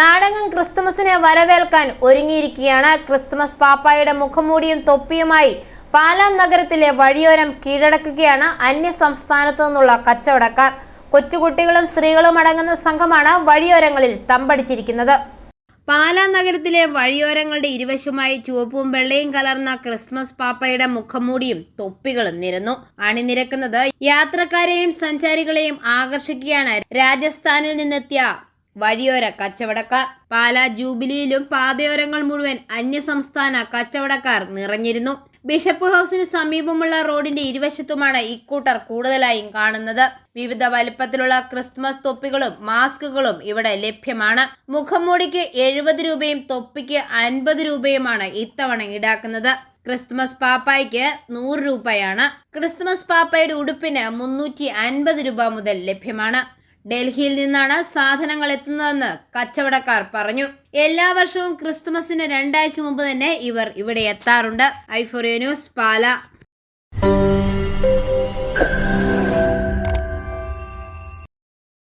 നാടകം ക്രിസ്തുമസിനെ വരവേൽക്കാൻ ഒരുങ്ങിയിരിക്കുകയാണ്. ക്രിസ്തുമസ് പാപ്പായുടെ മുഖംമൂടിയും തൊപ്പിയുമായി പാലാം നഗരത്തിലെ വഴിയോരം കീഴടക്കുകയാണ് അന്യ സംസ്ഥാനത്തു നിന്നുള്ള കച്ചവടക്കാർ. കൊച്ചുകുട്ടികളും സ്ത്രീകളും അടങ്ങുന്ന സംഘമാണ് വഴിയോരങ്ങളിൽ തമ്പടിച്ചിരിക്കുന്നത്. പാലാ നഗരത്തിലെ വഴിയോരങ്ങളുടെ ഇരുവശമായി ചുവപ്പും വെള്ളയും കലർന്ന ക്രിസ്മസ് പാപ്പയുടെ മുഖംമൂടിയും തൊപ്പികളും നിരന്നു. അണിനിരക്കുന്നത് യാത്രക്കാരെയും സഞ്ചാരികളെയും ആകർഷിക്കുകയാണ് രാജസ്ഥാനിൽ നിന്നെത്തിയ വഴിയോര കച്ചവടക്കാർ. പാലാ ജൂബിലിയിലും പാതയോരങ്ങൾ മുഴുവൻ അന്യസംസ്ഥാന കച്ചവടക്കാർ നിറഞ്ഞിരുന്നു. ബിഷപ്പ് ഹൗസിന് സമീപമുള്ള റോഡിന്റെ ഇരുവശത്തുമാണ് ഇക്കൂട്ടർ കൂടുതലായും കാണുന്നത്. വിവിധ വലിപ്പത്തിലുള്ള ക്രിസ്മസ് തൊപ്പികളും മാസ്കുകളും ഇവിടെ ലഭ്യമാണ്. മുഖംമൂടിക്ക് എഴുപത് രൂപയും തൊപ്പിക്ക് അൻപത് രൂപയുമാണ് ഇത്തവണ ഈടാക്കുന്നത്. ക്രിസ്മസ് പാപ്പായ്ക്ക് നൂറ് രൂപയാണ്. ക്രിസ്മസ് പാപ്പയുടെ ഉടുപ്പിന് മുന്നൂറ്റി അൻപത് രൂപ മുതൽ ലഭ്യമാണ്. ഡൽഹിയിൽ നിന്നാണ് സാധനങ്ങൾ എത്തുന്നതെന്ന് കച്ചവടക്കാർ പറഞ്ഞു. എല്ലാ വർഷവും ക്രിസ്തുമസിന് രണ്ടാഴ്ച മുമ്പ് തന്നെ ഇവർ ഇവിടെ എത്താറുണ്ട്. ഐഫോറിയ ന്യൂസ് പാല.